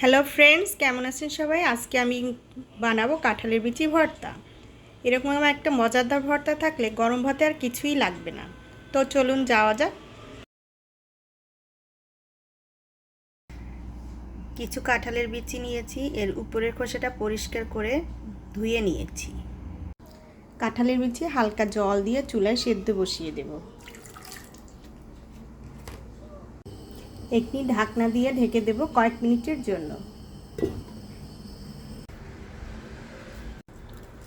Hello friends কেমন আছেন সবাই? আজকে আমি বানাবো কাঁঠালের বিচি ভর্তা। এরকম আমার একটা মজাদার ভর্তা থাকলে গরম ভাতে আর কিছুই লাগবে না। তো চলুন যাওয়া যাক। কিছু কাঁঠালের বিচি নিয়েছি, এর উপরের খোসাটা পরিষ্কার করে ধুয়ে নিয়েছি। কাঁঠালের বিচি হালকা জল দিয়ে চুলায় সেদ্ধ বসিয়ে দেব। একটি ঢাকনা দিয়ে ঢেকে দেব কয়েক মিনিটের জন্য।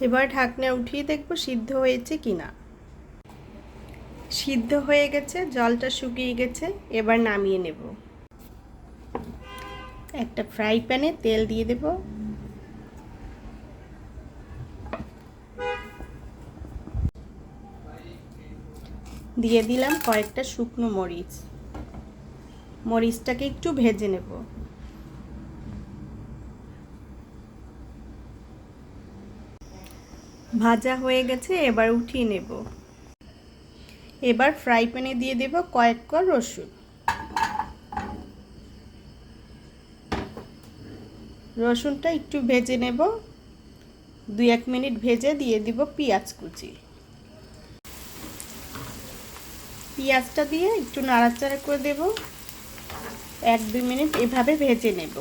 এবার ঢাকনা উঠিয়ে দেখব সিদ্ধ হয়েছে কিনা। সিদ্ধ হয়ে গেছে, জলটা শুকিয়ে গেছে, এবার নামিয়ে নেব। একটা ফ্রাই প্যানে তেল দিয়ে দেব। দিয়ে দিলাম কয়েকটা শুকনো মরিচ। মরিচটাকে একটু ভেজে নেব। ভাজা হয়ে গেছে, এবার উঠিয়ে নেব। এবার ফ্রাই প্যানে দিয়ে দেব কয়েক কর রসুন। রসুনটা একটু ভেজে নেব। দুই এক মিনিট ভেজে দিয়ে দিব পেঁয়াজ কুচি। পেঁয়াজটা দিয়ে একটু নাড়াচাড়া করে দেব। এক, দুই মিনিট এভাবে ভেজে নেব।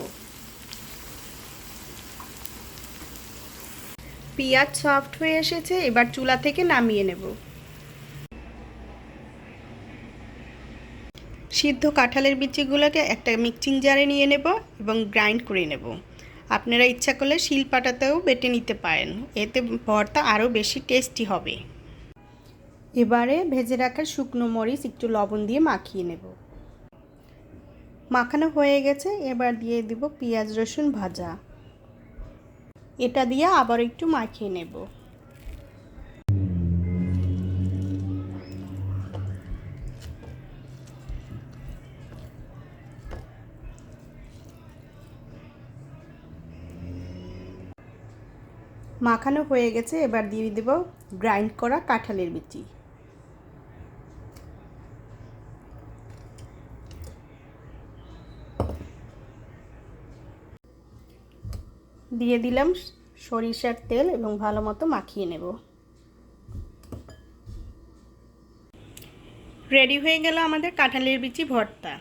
পেঁয়াজ সফট হয়ে এসেছে, এবার চুলা থেকে নামিয়ে নেব। সিদ্ধ কাঁঠালের বিচিগুলোকে একটা মিক্সিং জারে নিয়ে নেব এবং গ্রাইন্ড করে নেব। আপনারা ইচ্ছা করলে শিল পাটাতেও বেটে নিতে পারেন, এতে ভর্তা আরও বেশি টেস্টি হবে। এবারে ভেজে রাখা শুকনো মরিচ একটু লবণ দিয়ে মাখিয়ে নেব। মাখানো হয়ে গেছে, এবার দিয়ে দিব পেঁয়াজ রসুন ভাজা। এটা দিয়ে আবার একটু মাখিয়ে নেব। মাখানো হয়ে গেছে, এবার দিয়ে দেব গ্রাইন্ড করা কাঁঠালের বিচি। দিয়ে দিলাম সরিষার তেল এবং ভালো মতো মাখিয়ে নেব। রেডি হয়ে গেল আমাদের কাঁঠালের বিচি ভর্তা।